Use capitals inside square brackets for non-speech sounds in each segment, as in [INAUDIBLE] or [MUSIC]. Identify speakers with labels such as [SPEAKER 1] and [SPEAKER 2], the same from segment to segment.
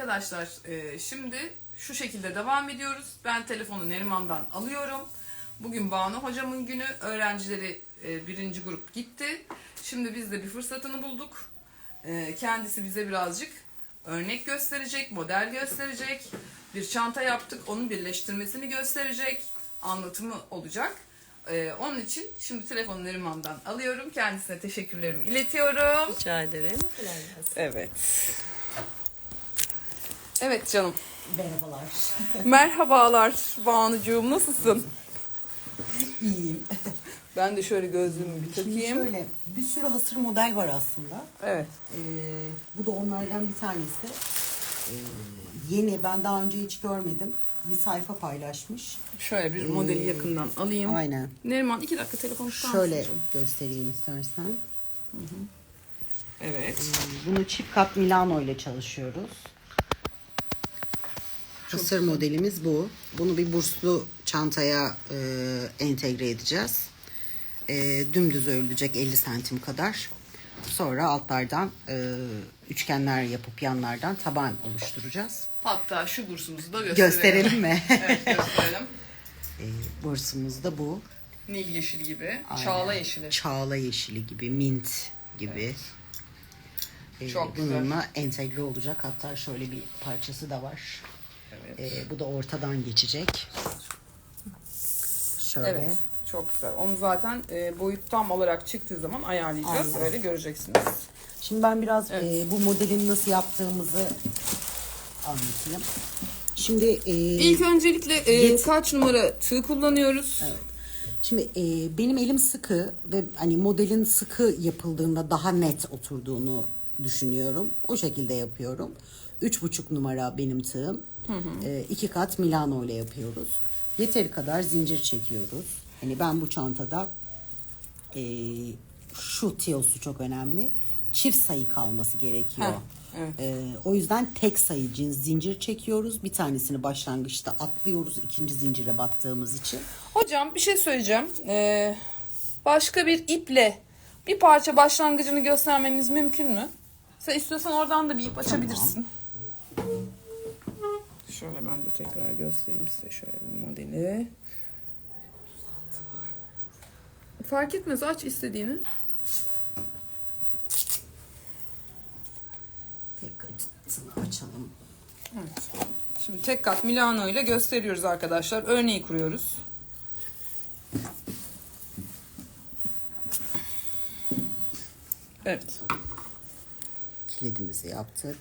[SPEAKER 1] Arkadaşlar e, şimdi şu şekilde devam ediyoruz. Ben telefonu Neriman'dan alıyorum. Bugün Banu hocamın günü. Öğrencileri e, birinci grup gitti. Şimdi biz de bir fırsatını bulduk. E, kendisi bize birazcık örnek gösterecek, model gösterecek. Bir çanta yaptık. Onun birleştirmesini gösterecek. Anlatımı olacak. E, onun için şimdi telefonu Neriman'dan alıyorum. Kendisine teşekkürlerimi iletiyorum.
[SPEAKER 2] Rica ederim.
[SPEAKER 1] Evet. Evet canım.
[SPEAKER 3] Merhabalar. [LAUGHS]
[SPEAKER 1] Merhabalar Banucuğum nasılsın?
[SPEAKER 3] İyiyim.
[SPEAKER 1] Ben de şöyle gözlüğümü bir
[SPEAKER 3] Şimdi
[SPEAKER 1] takayım.
[SPEAKER 3] şöyle bir sürü hasır model var aslında.
[SPEAKER 1] Evet.
[SPEAKER 3] Ee, bu da onlardan bir tanesi. Ee, yeni ben daha önce hiç görmedim. Bir sayfa paylaşmış.
[SPEAKER 1] Şöyle bir modeli yakından alayım.
[SPEAKER 3] Aynen.
[SPEAKER 1] Neriman iki dakika telefonu tutar
[SPEAKER 3] Şöyle
[SPEAKER 1] mısın canım?
[SPEAKER 3] göstereyim istersen.
[SPEAKER 1] Evet.
[SPEAKER 3] Ee, Bunu çift kat Milano ile çalışıyoruz. Hasır modelimiz bu. Bunu bir burslu çantaya e, entegre edeceğiz. E, dümdüz örülecek 50 santim kadar. Sonra altlardan e, üçgenler yapıp yanlardan taban oluşturacağız.
[SPEAKER 1] Hatta şu bursumuzu da gösterelim.
[SPEAKER 3] Gösterelim mi? [LAUGHS]
[SPEAKER 1] evet gösterelim.
[SPEAKER 3] e, bursumuz da bu.
[SPEAKER 1] Nil yeşili gibi.
[SPEAKER 3] Aynen.
[SPEAKER 1] Çağla yeşili.
[SPEAKER 3] Çağla yeşili gibi, mint gibi. E,
[SPEAKER 1] Çok güzel.
[SPEAKER 3] bununla entegre olacak. Hatta şöyle bir parçası da var.
[SPEAKER 1] Evet.
[SPEAKER 3] E, bu da ortadan geçecek. Şöyle.
[SPEAKER 1] Evet. Çok güzel. Onu zaten e, boyut tam olarak çıktığı zaman ayarlayacağız.
[SPEAKER 3] Aynen.
[SPEAKER 1] Öyle göreceksiniz.
[SPEAKER 3] Şimdi ben biraz
[SPEAKER 1] Evet.
[SPEAKER 3] e, bu modelin nasıl yaptığımızı anlatayım. Şimdi e,
[SPEAKER 1] İlk öncelikle e,
[SPEAKER 3] Yet-
[SPEAKER 1] kaç numara tığ kullanıyoruz?
[SPEAKER 3] Şimdi e, benim elim sıkı ve hani modelin sıkı yapıldığında daha net oturduğunu düşünüyorum. O şekilde yapıyorum. Üç buçuk numara benim tığım. E, iki kat Milano ile yapıyoruz. Yeteri kadar zincir çekiyoruz. Hani ben bu çantada e, şu tiyosu çok önemli. Çift sayı kalması gerekiyor.
[SPEAKER 1] Heh, evet.
[SPEAKER 3] E, o yüzden tek sayı cin- zincir çekiyoruz. Bir tanesini başlangıçta atlıyoruz ikinci zincire battığımız için.
[SPEAKER 1] Hocam bir şey söyleyeceğim. Ee, başka bir iple bir parça başlangıcını göstermemiz mümkün mü? Sen istiyorsan oradan da bir ip açabilirsin. Şöyle ben de tekrar göstereyim size şöyle bir modeli. Fark etmez aç istediğini.
[SPEAKER 3] Tek açısını açalım.
[SPEAKER 1] Evet. Şimdi tek kat Milano ile gösteriyoruz arkadaşlar. Örneği kuruyoruz. Evet.
[SPEAKER 3] Kilidimizi yaptık.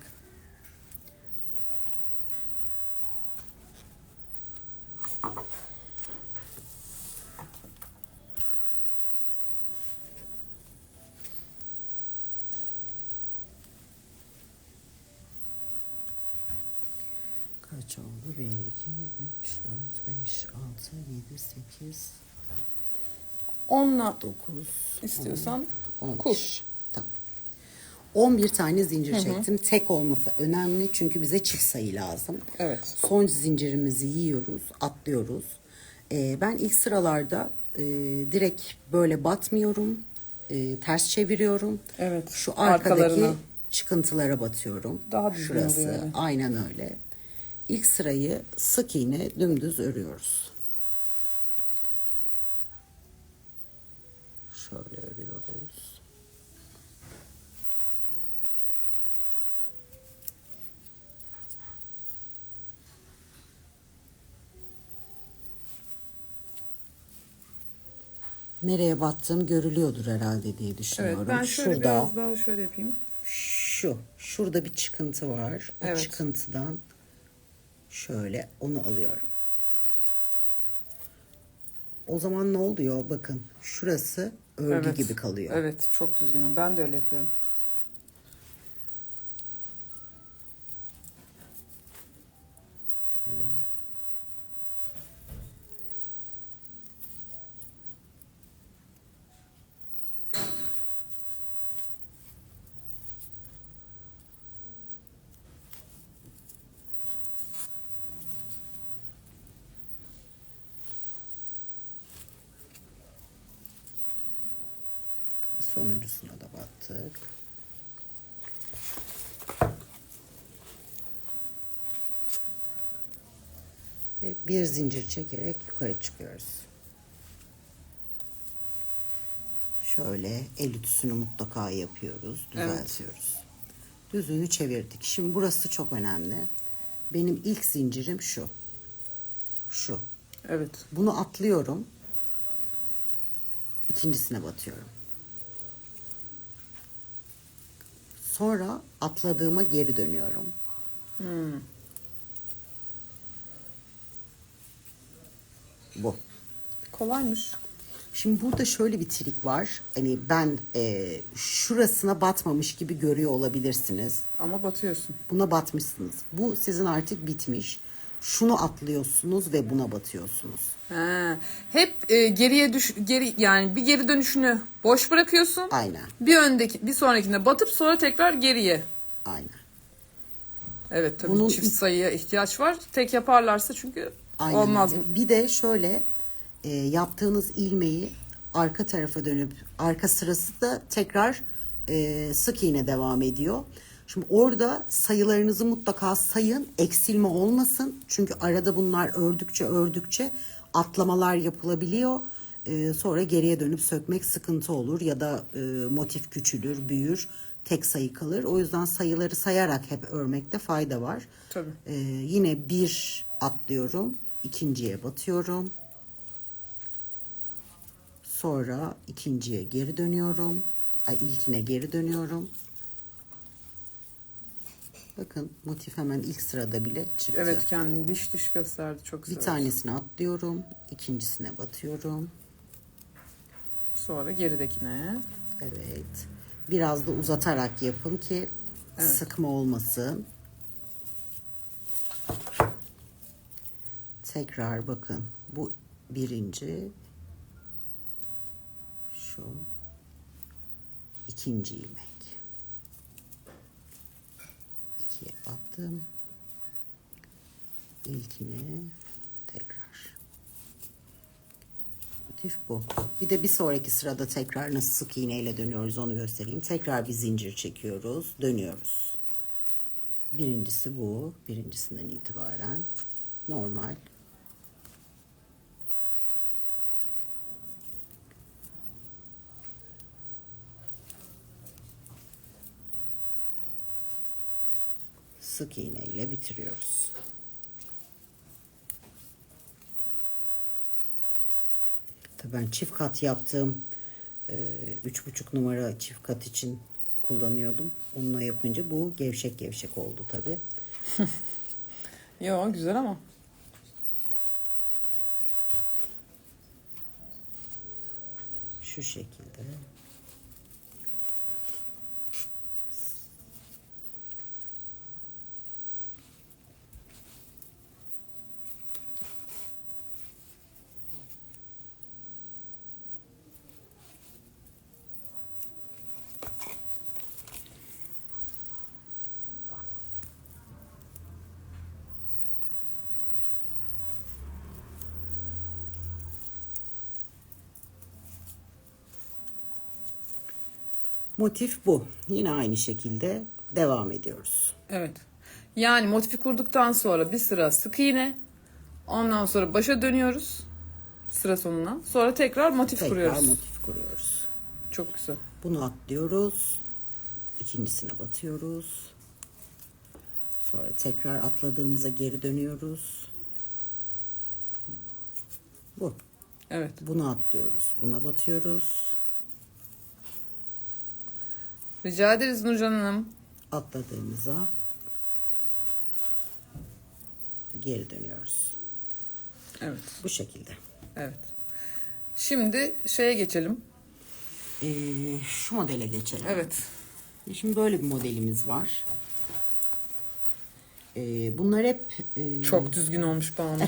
[SPEAKER 3] 4, 5, 6, 7, 8,
[SPEAKER 1] Onunla
[SPEAKER 3] 9,
[SPEAKER 1] istiyorsan
[SPEAKER 3] 11.
[SPEAKER 1] kur.
[SPEAKER 3] Tamam. 11 tane zincir çektim. Tek olması önemli çünkü bize çift sayı lazım.
[SPEAKER 1] Evet.
[SPEAKER 3] Son zincirimizi yiyoruz, atlıyoruz. Ee, ben ilk sıralarda e, direkt böyle batmıyorum. e, ters çeviriyorum.
[SPEAKER 1] Evet,
[SPEAKER 3] Şu arkadaki
[SPEAKER 1] arkalarına.
[SPEAKER 3] çıkıntılara batıyorum.
[SPEAKER 1] Daha düzgün
[SPEAKER 3] Şurası.
[SPEAKER 1] oluyor öyle.
[SPEAKER 3] Aynen öyle. İlk sırayı sık iğne dümdüz örüyoruz. Şöyle örüyoruz. Nereye battığım görülüyordur herhalde diye
[SPEAKER 1] Evet
[SPEAKER 3] düşünüyorum.
[SPEAKER 1] ben şöyle
[SPEAKER 3] Şurada
[SPEAKER 1] biraz daha şöyle yapayım.
[SPEAKER 3] şu, şurada bir çıkıntı var. O
[SPEAKER 1] Evet.
[SPEAKER 3] çıkıntıdan şöyle onu alıyorum. O zaman ne oluyor? Bakın şurası örgü
[SPEAKER 1] evet.
[SPEAKER 3] gibi kalıyor.
[SPEAKER 1] Evet çok düzgün. Ben de öyle yapıyorum.
[SPEAKER 3] Da battık. Ve bir zincir çekerek yukarı çıkıyoruz. Şöyle el ütüsünü mutlaka yapıyoruz,
[SPEAKER 2] Evet.
[SPEAKER 3] düzeltiyoruz. Düzünü çevirdik. Şimdi burası çok önemli. Benim ilk zincirim şu. Şu.
[SPEAKER 2] Evet.
[SPEAKER 3] Bunu atlıyorum. İkincisine batıyorum. Sonra atladığıma geri dönüyorum. Bu.
[SPEAKER 2] Kolaymış.
[SPEAKER 3] Şimdi burada şöyle bir trik var. Hani ben e, şurasına batmamış gibi görüyor olabilirsiniz.
[SPEAKER 2] Ama batıyorsun.
[SPEAKER 3] Buna batmışsınız. Bu sizin artık bitmiş. Şunu atlıyorsunuz ve buna batıyorsunuz.
[SPEAKER 1] Ha, hep e, geriye düş geri yani bir geri dönüşünü boş bırakıyorsun.
[SPEAKER 3] Aynen.
[SPEAKER 1] Bir öndeki bir sonrakinde batıp sonra tekrar geriye.
[SPEAKER 3] Aynen.
[SPEAKER 1] Evet tabii
[SPEAKER 3] Bunun
[SPEAKER 1] çift sayıya ihtiyaç var. Tek yaparlarsa çünkü
[SPEAKER 3] Aynen
[SPEAKER 1] olmaz mı?
[SPEAKER 3] Bir de şöyle e, yaptığınız ilmeği arka tarafa dönüp arka sırası da tekrar e, sık iğne devam ediyor. Şimdi orada sayılarınızı mutlaka sayın. Eksilme olmasın. Çünkü arada bunlar ördükçe ördükçe atlamalar yapılabiliyor. E, sonra geriye dönüp sökmek sıkıntı olur ya da e, motif küçülür, büyür, tek sayı kalır. O yüzden sayıları sayarak hep örmekte fayda var.
[SPEAKER 1] Tabii.
[SPEAKER 3] Ee, yine bir atlıyorum. ikinciye batıyorum. Sonra ikinciye geri dönüyorum. Ay ilkine geri dönüyorum. Bakın motif hemen ilk sırada bile çıktı.
[SPEAKER 1] Evet kendini diş diş gösterdi çok güzel.
[SPEAKER 3] Bir tanesini atlıyorum. ikincisine batıyorum.
[SPEAKER 1] Sonra geridekine.
[SPEAKER 3] Evet. Biraz da uzatarak yapın ki
[SPEAKER 1] Evet.
[SPEAKER 3] sıkma olmasın. Tekrar bakın. Bu birinci. Şu. ikinci ilmek. İkiye battım. İlkine tekrar. Motif bu. Bir de bir sonraki sırada tekrar nasıl sık iğneyle dönüyoruz onu göstereyim. Tekrar bir zincir çekiyoruz. Dönüyoruz. Birincisi bu. Birincisinden itibaren normal. Sık iğneyle bitiriyoruz. Tabii ben çift kat yaptığım e, üç buçuk numara çift kat için kullanıyordum. Onunla yapınca bu gevşek gevşek oldu tabii. [LAUGHS]
[SPEAKER 1] Yo güzel ama.
[SPEAKER 3] Şu şekilde. Motif bu. Yine aynı şekilde devam ediyoruz.
[SPEAKER 1] Evet. Yani motifi kurduktan sonra bir sıra sık iğne. Ondan sonra başa dönüyoruz. Sıra sonuna. Sonra tekrar motif
[SPEAKER 3] Tekrar
[SPEAKER 1] kuruyoruz.
[SPEAKER 3] motif kuruyoruz.
[SPEAKER 1] Çok güzel.
[SPEAKER 3] Bunu atlıyoruz. İkincisine batıyoruz. Sonra tekrar atladığımıza geri dönüyoruz. Bu.
[SPEAKER 1] Evet.
[SPEAKER 3] Bunu atlıyoruz. Buna batıyoruz.
[SPEAKER 1] Rica ederiz Nurcan Hanım.
[SPEAKER 3] Atladığımıza geri dönüyoruz.
[SPEAKER 1] Evet.
[SPEAKER 3] Bu şekilde.
[SPEAKER 1] Evet. Şimdi şeye geçelim.
[SPEAKER 3] Ee, şu modele geçelim.
[SPEAKER 1] Evet.
[SPEAKER 3] Şimdi böyle bir modelimiz var. Ee, bunlar hep e,
[SPEAKER 1] Çok düzgün olmuş Banu.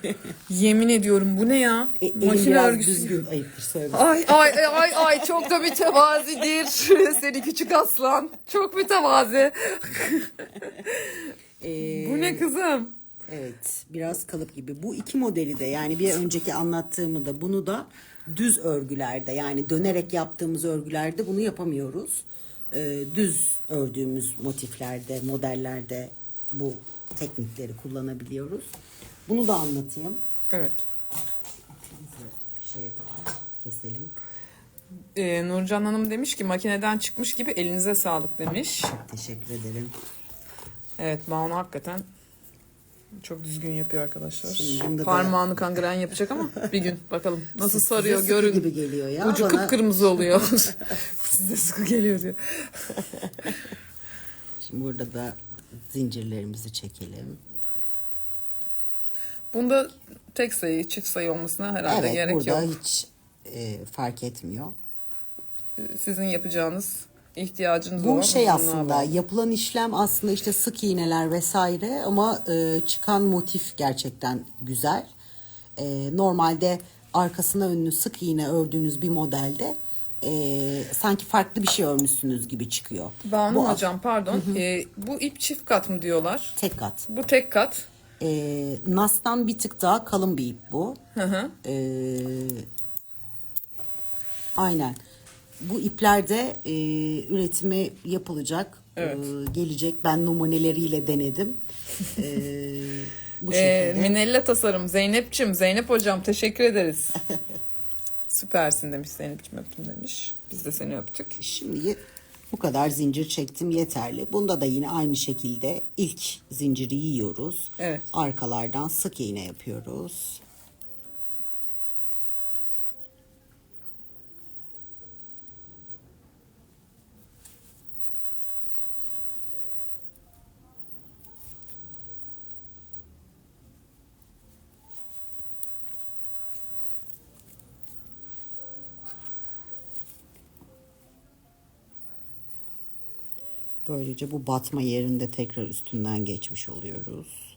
[SPEAKER 1] [LAUGHS] Yemin ediyorum bu ne ya?
[SPEAKER 3] e,
[SPEAKER 1] Makine örgüsü.
[SPEAKER 3] düzgün ayıptır söyle.
[SPEAKER 1] Ay ay ay ay çok da mütevazidir. [LAUGHS] Seni küçük aslan. Çok mütevazi.
[SPEAKER 3] Ee, [LAUGHS]
[SPEAKER 1] Bu ne kızım?
[SPEAKER 3] Evet, biraz kalıp gibi. Bu iki modeli de yani bir önceki anlattığımı da bunu da düz örgülerde yani dönerek yaptığımız örgülerde bunu yapamıyoruz. Ee, düz ördüğümüz motiflerde, modellerde bu teknikleri kullanabiliyoruz. Bunu da anlatayım.
[SPEAKER 1] Evet.
[SPEAKER 3] Şey yapalım, keselim.
[SPEAKER 1] Ee, Nurcan Hanım demiş ki makineden çıkmış gibi elinize sağlık demiş.
[SPEAKER 3] Teşekkür ederim.
[SPEAKER 1] Evet Banu hakikaten çok düzgün yapıyor arkadaşlar.
[SPEAKER 3] Şimdi
[SPEAKER 1] Parmağını kangren yapacak ama [LAUGHS] bir gün bakalım nasıl
[SPEAKER 3] Size
[SPEAKER 1] sarıyor
[SPEAKER 3] sıkı
[SPEAKER 1] görün.
[SPEAKER 3] gibi geliyor ya.
[SPEAKER 1] Ucu
[SPEAKER 3] Bana-
[SPEAKER 1] kıpkırmızı oluyor. [LAUGHS] [LAUGHS] Size sıkı geliyor diyor.
[SPEAKER 3] Şimdi burada da zincirlerimizi çekelim.
[SPEAKER 1] Bunda tek sayı, çift sayı olmasına herhalde
[SPEAKER 3] evet
[SPEAKER 1] gerek
[SPEAKER 3] burada
[SPEAKER 1] yok.
[SPEAKER 3] hiç e, fark etmiyor.
[SPEAKER 1] Sizin yapacağınız ihtiyacınız
[SPEAKER 3] Bu
[SPEAKER 1] olan
[SPEAKER 3] şey aslında
[SPEAKER 1] bağlı.
[SPEAKER 3] yapılan işlem aslında işte sık iğneler vesaire ama e, çıkan motif gerçekten güzel. E, normalde arkasına önünü sık iğne ördüğünüz bir modelde e, sanki farklı bir şey örmüşsünüz gibi çıkıyor.
[SPEAKER 1] Banu
[SPEAKER 3] bu
[SPEAKER 1] hocam pardon. Ee, bu ip çift kat mı diyorlar?
[SPEAKER 3] tek kat.
[SPEAKER 1] Bu tek kat.
[SPEAKER 3] E, Nas'tan bir tık daha kalın bir ip bu.
[SPEAKER 1] Hı hı.
[SPEAKER 3] E, aynen. Bu iplerde e, üretimi yapılacak,
[SPEAKER 1] Evet.
[SPEAKER 3] e, gelecek. Ben numuneleriyle denedim. E, bu
[SPEAKER 1] Ee, [LAUGHS]
[SPEAKER 3] şekilde.
[SPEAKER 1] Minella tasarım Zeynep'cim, Zeynep hocam teşekkür ederiz. [LAUGHS] Süpersin demiş Zeynep'cim öptüm demiş. Biz de seni öptük.
[SPEAKER 3] Şimdi bu kadar zincir çektim yeterli. Bunda da yine aynı şekilde ilk zinciri yiyoruz.
[SPEAKER 1] Evet.
[SPEAKER 3] Arkalardan sık iğne yapıyoruz. Böylece bu batma yerinde tekrar üstünden geçmiş oluyoruz.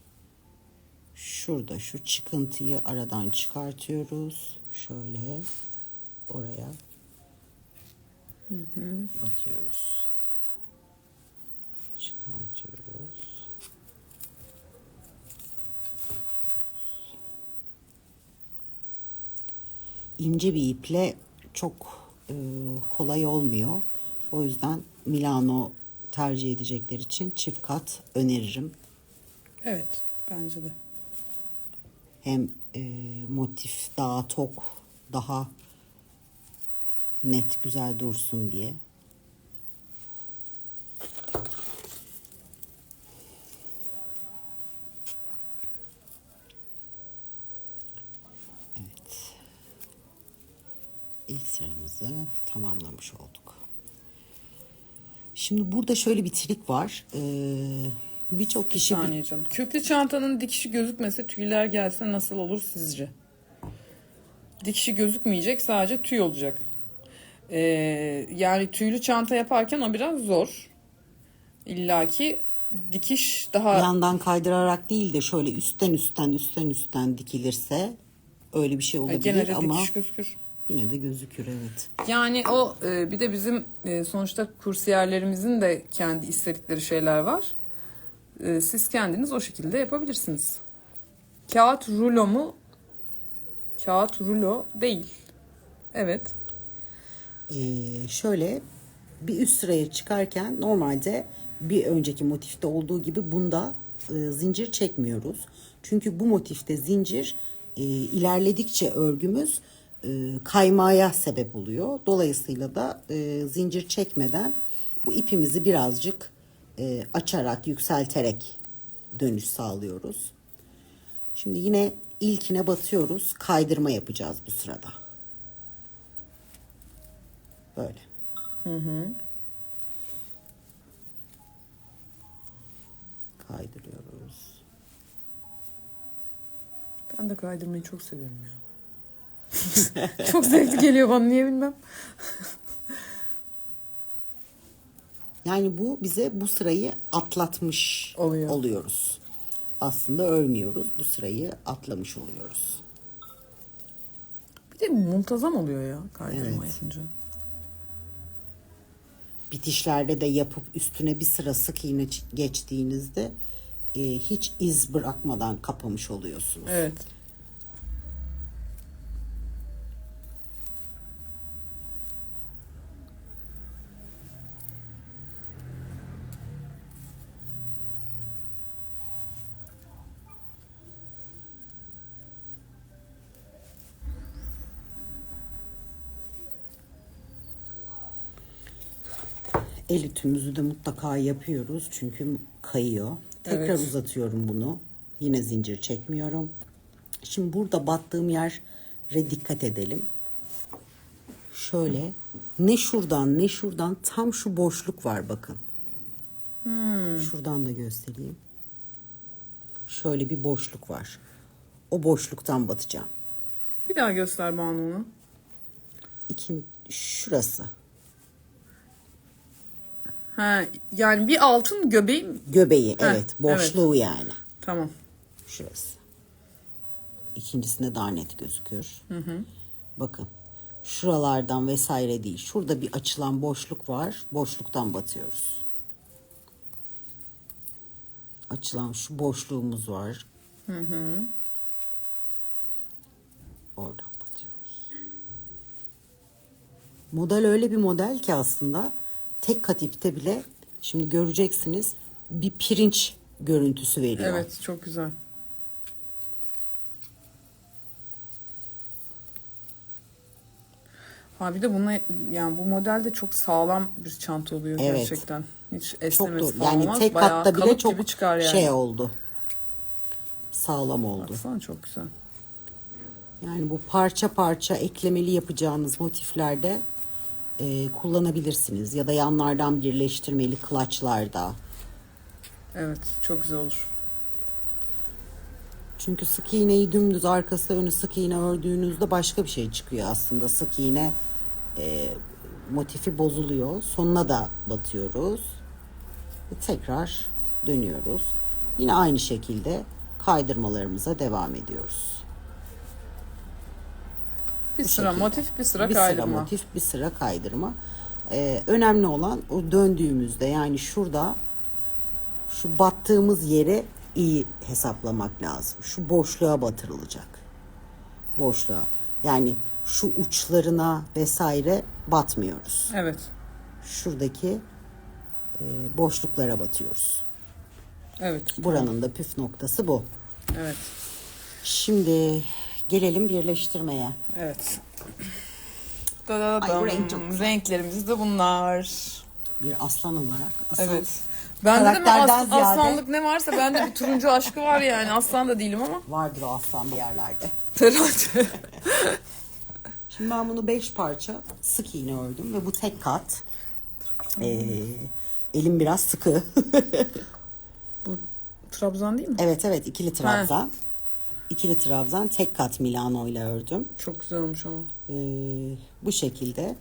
[SPEAKER 3] Şurada şu çıkıntıyı aradan çıkartıyoruz. Şöyle oraya batıyoruz. Çıkartıyoruz. ince bir iple çok e, kolay olmuyor. O yüzden Milano tercih edecekler için çift kat öneririm.
[SPEAKER 1] Evet bence de.
[SPEAKER 3] Hem e, motif daha tok, daha net, güzel dursun diye. Evet. İlk sıramızı tamamlamış olduk. Şimdi burada şöyle bir trik var. Ee, Birçok kişi
[SPEAKER 1] Saniye canım. Kürklü çantanın dikişi gözükmese tüyler gelse nasıl olur sizce? Dikişi gözükmeyecek sadece tüy olacak. Ee, yani tüylü çanta yaparken o biraz zor. İlla ki dikiş daha
[SPEAKER 3] yandan kaydırarak değil de şöyle üstten üstten üstten üstten dikilirse öyle bir şey olabilir ama
[SPEAKER 1] dikiş gözükür.
[SPEAKER 3] Yine de gözükür evet.
[SPEAKER 1] Yani o e, bir de bizim e, sonuçta kursiyerlerimizin de kendi istedikleri şeyler var. E, siz kendiniz o şekilde yapabilirsiniz. Kağıt rulo mu? Kağıt rulo değil. Evet.
[SPEAKER 3] Ee, şöyle bir üst sıraya çıkarken normalde bir önceki motifte olduğu gibi bunda e, zincir çekmiyoruz. Çünkü bu motifte zincir e, ilerledikçe örgümüz e, kaymaya sebep oluyor. Dolayısıyla da e, zincir çekmeden bu ipimizi birazcık e, açarak, yükselterek dönüş sağlıyoruz. Şimdi yine ilkine batıyoruz. Kaydırma yapacağız bu sırada. Böyle. Kaydırıyoruz.
[SPEAKER 1] Ben de kaydırmayı çok seviyorum ya. [LAUGHS] çok zevkli geliyor bana niye bilmem.
[SPEAKER 3] Yani bu bize bu sırayı atlatmış
[SPEAKER 1] Oluyor.
[SPEAKER 3] oluyoruz. Aslında örmüyoruz. Bu sırayı atlamış oluyoruz.
[SPEAKER 1] Bir de muntazam oluyor ya kaydırma
[SPEAKER 3] Evet.
[SPEAKER 1] yapınca.
[SPEAKER 3] Bitişlerde de yapıp üstüne bir sıra sık iğne ç- geçtiğinizde e, hiç iz bırakmadan kapamış oluyorsunuz.
[SPEAKER 1] Evet.
[SPEAKER 3] El ütümüzü de mutlaka yapıyoruz çünkü kayıyor. Tekrar
[SPEAKER 1] Evet.
[SPEAKER 3] uzatıyorum bunu. Yine zincir çekmiyorum. Şimdi burada battığım yere dikkat edelim. Şöyle ne şuradan ne şuradan tam şu boşluk var bakın. Şuradan da göstereyim. Şöyle bir boşluk var. O boşluktan batacağım.
[SPEAKER 1] Bir daha göster Banu onu.
[SPEAKER 3] İkin, şurası.
[SPEAKER 1] Ha, yani bir altın göbeği mi?
[SPEAKER 3] Göbeği
[SPEAKER 1] Heh,
[SPEAKER 3] evet. Boşluğu yani.
[SPEAKER 1] Tamam.
[SPEAKER 3] Şurası. İkincisinde daha net gözüküyor. Bakın. Şuralardan vesaire değil. Şurada bir açılan boşluk var. Boşluktan batıyoruz. Açılan şu boşluğumuz var. Oradan batıyoruz. Model öyle bir model ki aslında tek kat ipte bile şimdi göreceksiniz bir pirinç görüntüsü veriyor.
[SPEAKER 1] Evet çok güzel. Ha bir de buna yani bu modelde çok sağlam bir çanta oluyor
[SPEAKER 3] Evet.
[SPEAKER 1] gerçekten. Hiç
[SPEAKER 3] çok
[SPEAKER 1] esnemesi
[SPEAKER 3] doğru.
[SPEAKER 1] falan
[SPEAKER 3] Yani
[SPEAKER 1] olmaz.
[SPEAKER 3] tek
[SPEAKER 1] Bayağı
[SPEAKER 3] katta bile çok
[SPEAKER 1] çıkar yani.
[SPEAKER 3] şey oldu. Sağlam oldu.
[SPEAKER 1] Baksana çok güzel.
[SPEAKER 3] Yani bu parça parça eklemeli yapacağınız motiflerde e, kullanabilirsiniz. Ya da yanlardan birleştirmeli klaçlarda.
[SPEAKER 1] Evet çok güzel olur.
[SPEAKER 3] Çünkü sık iğneyi dümdüz arkası önü sık iğne ördüğünüzde başka bir şey çıkıyor aslında. Sık iğne e, motifi bozuluyor. Sonuna da batıyoruz. Ve tekrar dönüyoruz. Yine aynı şekilde kaydırmalarımıza devam ediyoruz.
[SPEAKER 1] Bir sıra
[SPEAKER 3] şekilde.
[SPEAKER 1] motif bir sıra
[SPEAKER 3] bir
[SPEAKER 1] kaydırma.
[SPEAKER 3] sıra motif bir sıra kaydırma. Ee, önemli olan o döndüğümüzde yani şurada şu battığımız yere iyi hesaplamak lazım. Şu boşluğa batırılacak. Boşluğa. Yani şu uçlarına vesaire batmıyoruz.
[SPEAKER 1] Evet.
[SPEAKER 3] Şuradaki e, boşluklara batıyoruz.
[SPEAKER 1] Evet.
[SPEAKER 3] Buranın da püf noktası bu.
[SPEAKER 1] Evet.
[SPEAKER 3] Şimdi gelelim birleştirmeye.
[SPEAKER 1] Evet. [LAUGHS] Da da
[SPEAKER 3] Ay,
[SPEAKER 1] dam.
[SPEAKER 3] bu renk çok güzel.
[SPEAKER 1] Renklerimiz de bunlar.
[SPEAKER 3] Bir aslan olarak. Aslan,
[SPEAKER 1] Evet. Bende de mi
[SPEAKER 3] Karakterden
[SPEAKER 1] as-
[SPEAKER 3] ziyade-
[SPEAKER 1] aslanlık ne varsa bende bir turuncu aşkı var yani. Aslan da değilim ama.
[SPEAKER 3] Vardır o aslan bir yerlerde. [LAUGHS]
[SPEAKER 1] Herhalde. [LAUGHS]
[SPEAKER 3] Şimdi ben bunu beş parça sık iğne ördüm ve bu tek kat. Ee, elim biraz sıkı.
[SPEAKER 1] Trabzan değil mi?
[SPEAKER 3] evet evet ikili trabzan. İkili trabzan tek kat Milano ile ördüm.
[SPEAKER 1] Çok güzel olmuş ama.
[SPEAKER 3] Ee, bu şekilde.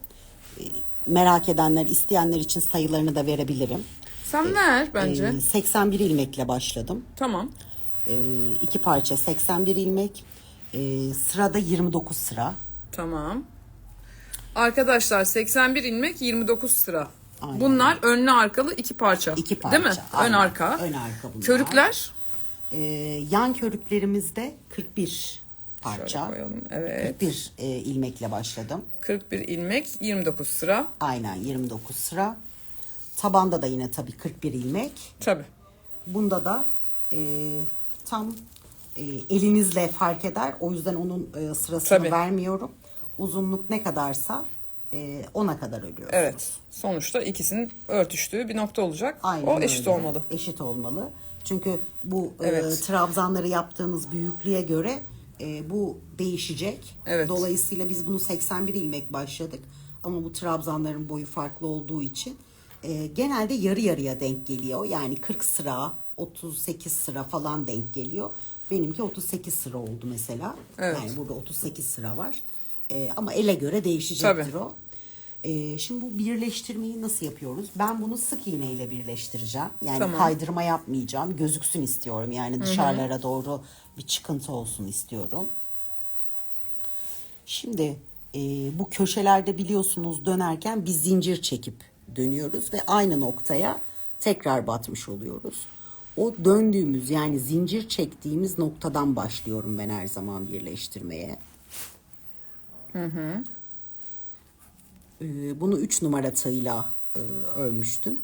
[SPEAKER 3] Ee, merak edenler, isteyenler için sayılarını da verebilirim.
[SPEAKER 1] Sen ver bence.
[SPEAKER 3] Ee, 81 ilmekle başladım.
[SPEAKER 1] Tamam.
[SPEAKER 3] Ee, iki parça 81 ilmek. Ee, sırada 29 sıra.
[SPEAKER 1] Tamam. Arkadaşlar 81 ilmek 29 sıra.
[SPEAKER 3] Aynen.
[SPEAKER 1] Bunlar önlü arkalı iki parça.
[SPEAKER 3] İki parça.
[SPEAKER 1] Değil mi?
[SPEAKER 3] aynen.
[SPEAKER 1] Ön arka.
[SPEAKER 3] Ön arka bunlar.
[SPEAKER 1] Körükler.
[SPEAKER 3] Ee, yan körüklerimizde 41
[SPEAKER 1] Şöyle
[SPEAKER 3] parça.
[SPEAKER 1] koyalım. Evet.
[SPEAKER 3] 41 e, ilmekle başladım.
[SPEAKER 1] 41 ilmek 29 sıra.
[SPEAKER 3] Aynen 29 sıra. Tabanda da yine tabii 41 ilmek.
[SPEAKER 1] Tabii.
[SPEAKER 3] Bunda da e, tam e, elinizle fark eder. O yüzden onun e, sırasını
[SPEAKER 1] Tabii.
[SPEAKER 3] vermiyorum. Uzunluk ne kadarsa e, ona kadar örüyoruz.
[SPEAKER 1] Evet. Sonuçta ikisinin örtüştüğü bir nokta olacak.
[SPEAKER 3] Aynen
[SPEAKER 1] o eşit
[SPEAKER 3] öyle.
[SPEAKER 1] olmalı.
[SPEAKER 3] Eşit olmalı. Çünkü bu
[SPEAKER 1] Evet.
[SPEAKER 3] e, trabzanları yaptığınız büyüklüğe göre e, bu değişecek.
[SPEAKER 1] Evet.
[SPEAKER 3] Dolayısıyla biz bunu 81 ilmek başladık. Ama bu trabzanların boyu farklı olduğu için e, genelde yarı yarıya denk geliyor. Yani 40 sıra, 38 sıra falan denk geliyor. Benimki 38 sıra oldu mesela.
[SPEAKER 1] Evet.
[SPEAKER 3] Yani burada 38 sıra var. E, ama ele göre değişecektir
[SPEAKER 1] Tabii.
[SPEAKER 3] o. Ee, şimdi bu birleştirmeyi nasıl yapıyoruz? Ben bunu sık iğne ile birleştireceğim. Yani
[SPEAKER 1] Tamam.
[SPEAKER 3] kaydırma yapmayacağım. Gözüksün istiyorum. Yani dışarılara doğru bir çıkıntı olsun istiyorum. Şimdi e, bu köşelerde biliyorsunuz dönerken bir zincir çekip dönüyoruz ve aynı noktaya tekrar batmış oluyoruz. O döndüğümüz yani zincir çektiğimiz noktadan başlıyorum ben her zaman birleştirmeye. Ee, bunu 3 numara tığla e, örmüştüm.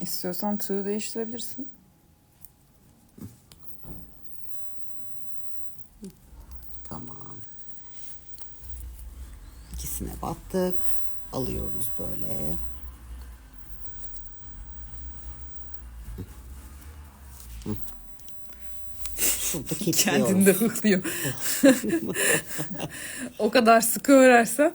[SPEAKER 1] İstiyorsan tığı değiştirebilirsin.
[SPEAKER 3] Tamam. İkisine battık. Alıyoruz böyle. Şurada
[SPEAKER 1] Kendini hıklıyor. [LAUGHS] o kadar sıkı örersen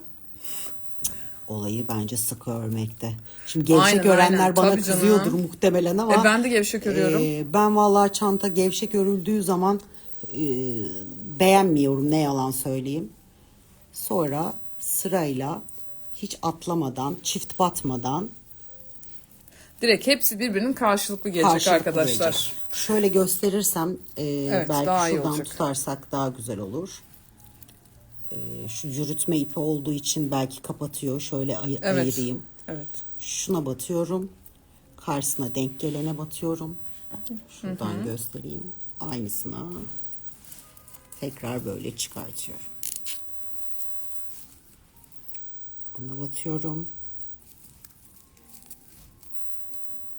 [SPEAKER 3] Olayı bence sıkı örmekte. Şimdi gevşek
[SPEAKER 1] Aynen,
[SPEAKER 3] örenler
[SPEAKER 1] aynen.
[SPEAKER 3] bana
[SPEAKER 1] Tabii canım.
[SPEAKER 3] kızıyordur muhtemelen ama
[SPEAKER 1] E ben de gevşek örüyorum.
[SPEAKER 3] e, ben vallahi çanta gevşek örüldüğü zaman e, beğenmiyorum ne yalan söyleyeyim. Sonra sırayla hiç atlamadan, çift batmadan
[SPEAKER 1] Direkt hepsi birbirinin karşılıklı gelecek
[SPEAKER 3] karşılıklı
[SPEAKER 1] arkadaşlar.
[SPEAKER 3] gelecek. Şöyle gösterirsem e, belki
[SPEAKER 1] daha iyi
[SPEAKER 3] şuradan
[SPEAKER 1] olacak.
[SPEAKER 3] tutarsak daha güzel olur. E, şu yürütme ipi olduğu için belki kapatıyor. Şöyle ay-
[SPEAKER 1] Evet.
[SPEAKER 3] ayırayım.
[SPEAKER 1] Evet.
[SPEAKER 3] Şuna batıyorum. Karşısına denk gelene batıyorum. Şuradan göstereyim. Aynısına tekrar böyle çıkartıyorum. Buna batıyorum.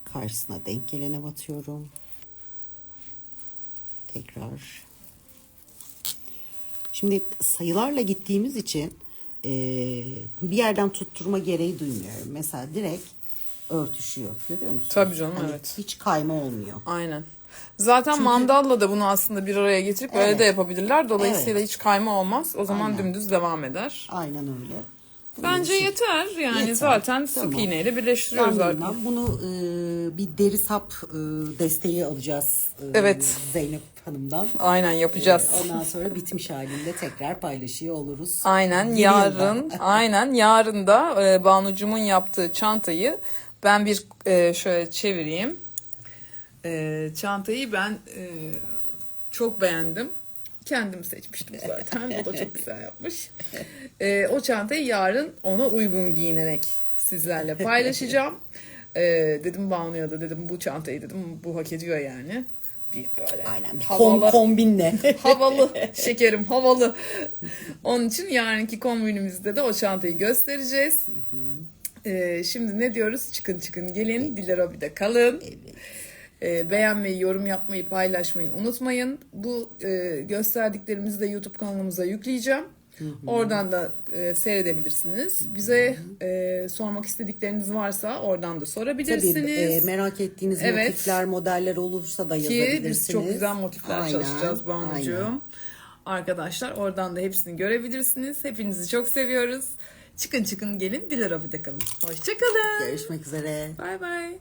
[SPEAKER 3] Karşısına denk gelene batıyorum. Tekrar. Şimdi sayılarla gittiğimiz için eee, bir yerden tutturma gereği duymuyorum. Mesela direkt örtüşüyor. Görüyor musun?
[SPEAKER 1] Tabii canım,
[SPEAKER 3] Hani
[SPEAKER 1] evet.
[SPEAKER 3] Hiç kayma olmuyor.
[SPEAKER 1] Aynen. Zaten mandalla da bunu aslında bir araya getirip öyle
[SPEAKER 3] Evet.
[SPEAKER 1] de yapabilirler. Dolayısıyla hiç kayma olmaz. O zaman
[SPEAKER 3] Aynen.
[SPEAKER 1] dümdüz devam eder.
[SPEAKER 3] Aynen öyle.
[SPEAKER 1] Bence
[SPEAKER 3] için-
[SPEAKER 1] yeter. Yani
[SPEAKER 3] Yeter.
[SPEAKER 1] zaten sık
[SPEAKER 3] Tamam.
[SPEAKER 1] iğneyle
[SPEAKER 3] Ben
[SPEAKER 1] birleştiriyoruz artık.
[SPEAKER 3] bilmem. Bunu eee, bir deri sap eee, desteği alacağız. eee,
[SPEAKER 1] Evet.
[SPEAKER 3] Zeynep Hanım'dan.
[SPEAKER 1] Aynen yapacağız.
[SPEAKER 3] Eee, Ondan sonra bitmiş halinde tekrar paylaşıyor oluruz.
[SPEAKER 1] Aynen
[SPEAKER 3] Yeni
[SPEAKER 1] yarın [LAUGHS] aynen yarın da e, Banucumun yaptığı çantayı ben bir e, şöyle çevireyim. E, çantayı ben e, çok beğendim. Kendim seçmiştim zaten. O da çok güzel yapmış. E, o çantayı yarın ona uygun giyinerek sizlerle paylaşacağım. E, dedim Banu'ya da dedim bu çantayı dedim bu hak ediyor yani. Bir böyle
[SPEAKER 3] Aynen. Bir
[SPEAKER 1] havalı-
[SPEAKER 3] kom, kombinle. [LAUGHS]
[SPEAKER 1] havalı şekerim havalı. Onun için yarınki kombinimizde de o çantayı göstereceğiz. Ee, şimdi ne diyoruz? Çıkın çıkın gelin. Dilerobide kalın. Ee, beğenmeyi, yorum yapmayı, paylaşmayı unutmayın. Bu e, gösterdiklerimizi de YouTube kanalımıza yükleyeceğim. Oradan da e, seyredebilirsiniz. Bize e, sormak istedikleriniz varsa oradan da sorabilirsiniz.
[SPEAKER 3] Tabii e, merak ettiğiniz
[SPEAKER 1] Evet.
[SPEAKER 3] motifler, modeller olursa da
[SPEAKER 1] Ki
[SPEAKER 3] yazabilirsiniz.
[SPEAKER 1] biz çok güzel motifler
[SPEAKER 3] Aynen,
[SPEAKER 1] çalışacağız Banucuğum. Arkadaşlar oradan da hepsini görebilirsiniz. Hepinizi çok seviyoruz. Çıkın çıkın gelin Dilerabide kalın. Hoşçakalın.
[SPEAKER 3] Görüşmek üzere.
[SPEAKER 1] Bay bay.